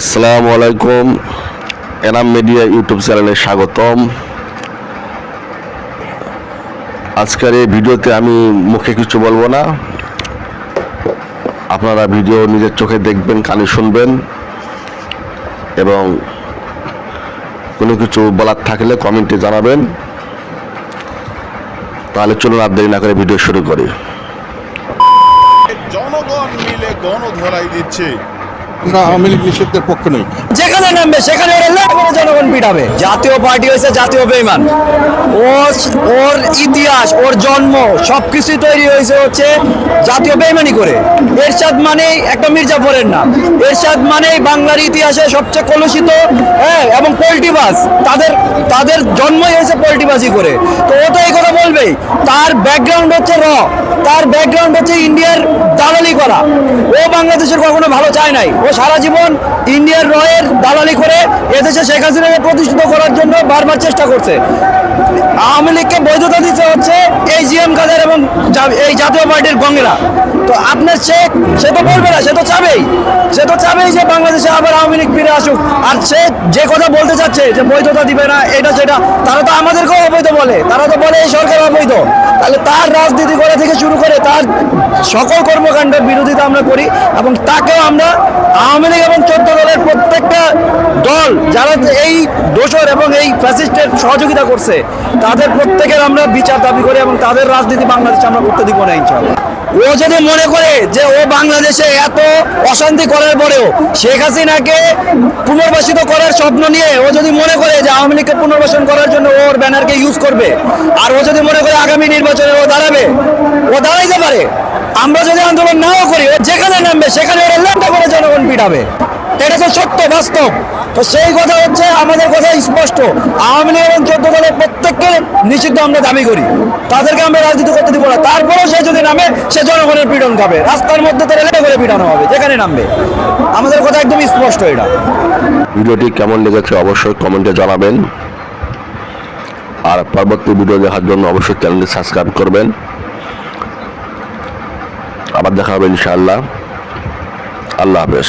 আসসালামু আলাইকুম, Enam media YouTube চ্যানেলে স্বাগতম। আজকের এই ভিডিওতে আমি মুখে কিছু বলব না। আপনারা ভিডিও নিজের চোখে দেখবেন, কানে শুনবেন এবং কোনো কিছু বলার থাকলে কমেন্টে জানাবেন। তাহলে চলুন আর দেরি না করে ভিডিও শুরু করি। জনগণ মিলে গণধরাই দিচ্ছে। আমরা আওয়ামী লীগ নিষিদ্ধের পক্ষে নই। যেখানে নামবে, সেখানে ওরা করে জনগণ পিটাবে। জাতীয় পার্টি হয়েছে জাতীয় বেইমান। ওর ওর ইতিহাস, ওর জন্ম সবকিছু তৈরি হয়েছে হচ্ছে জাতীয় বেইমানি করে। এরশাদ মানেই একটা মির্জাফরের নাম। এরশাদ মানেই বাংলার ইতিহাসে সবচেয়ে কলুষিত হ্যাঁ এবং পোল্টিবাজ তাদের তাদের জন্মই হয়েছে পোল্টিবাজি করে। তো ও তো এই কথা বলবেই। তার ব্যাকগ্রাউন্ড হচ্ছে র। তার ব্যাকগ্রাউন্ড হচ্ছে ইন্ডিয়ার দালালি করা। বাংলাদেশের কখনো ভালো চায় নাই। ও সারা জীবন ইন্ডিয়ার রয়ের দালালি করে এদেশে শেখ হাসিনাকে প্রতিষ্ঠিত করার জন্য বারবার চেষ্টা করছে। আওয়ামী লীগকে বৈধতা দিতে হচ্ছে এই জিএম কাদের এবং এই জাতীয় পার্টির গঙ্গেরা। তো আপনার সে সে তো বলবে না, সে তো চাবেই। সে তো চাবেই যে বাংলাদেশে আবার আওয়ামী লীগ ফিরে আসুক। আর সে যে কথা বলতে চাচ্ছে যে বৈধতা দিবে না, এটা, সেটা, তারা তো আমাদেরকেও অবৈধ বলে। তারা তো বলে এই সরকার অবৈধ। তাহলে তার রাজনীতি করা থেকে শুরু করে তার সকল কর্মকাণ্ডের বিরোধিতা আমরা করি এবং তাকেও আমরা আওয়ামী লীগ এবং চোদ্দ দলের দল যারা এই দোষর এবং এই ফ্যাসিস্টের সহযোগিতা করছে, তাদের প্রত্যেকের আমরা বিচার দাবি করি এবং তাদের রাজনীতি বাংলাদেশে আমরা করতে দিব না ইনশাল্লাহ ও যদি মনে করে যে ও বাংলাদেশে এত অশান্তি করার পরেও শেখ হাসিনাকে পুনর্বাসিত করার স্বপ্ন নিয়ে ও যদি মনে করে যে আওয়ামী লীগকে পুনর্বাসন করার জন্য ওর ব্যানারকে ইউজ করবে, আর ও যদি মনে করে আগামী নির্বাচনে ও দাঁড়াবে, ও দাঁড়াইতে পারে। আমরা যদি আন্দোলন নাও করি, ও যেখানে নামবে, সেখানে ওরা ল্যাংটা করে জনগণ পিটাবে। এটা তো সত্য, বাস্তব। তো সেই কথা হচ্ছে, আমাদের কথা স্পষ্ট। আওয়ামী লীগ এবং চোদ্দ দলের প্রত্যেককে নিষিদ্ধ আমরা দাবি করি। তাদেরকে আমরা রাজনীতি করতে দিব না। তারপরেও সে যদি নামে, সে জনগণের পীড়ন খাবে। রাস্তার মধ্যে তারা লেটে করে পিটানো হবে। যেখানে নামবে। আমাদের কথা একদম স্পষ্ট এটা। ভিডিওটি কেমন লেগেছে অবশ্যই কমেন্টে জানাবেন। আর পরবর্তী ভিডিও দেখার জন্য অবশ্যই চ্যানেলটি সাবস্ক্রাইব করবেন। আবার দেখা হবে ইনশাআল্লাহ। আল্লাহ হাফেজ।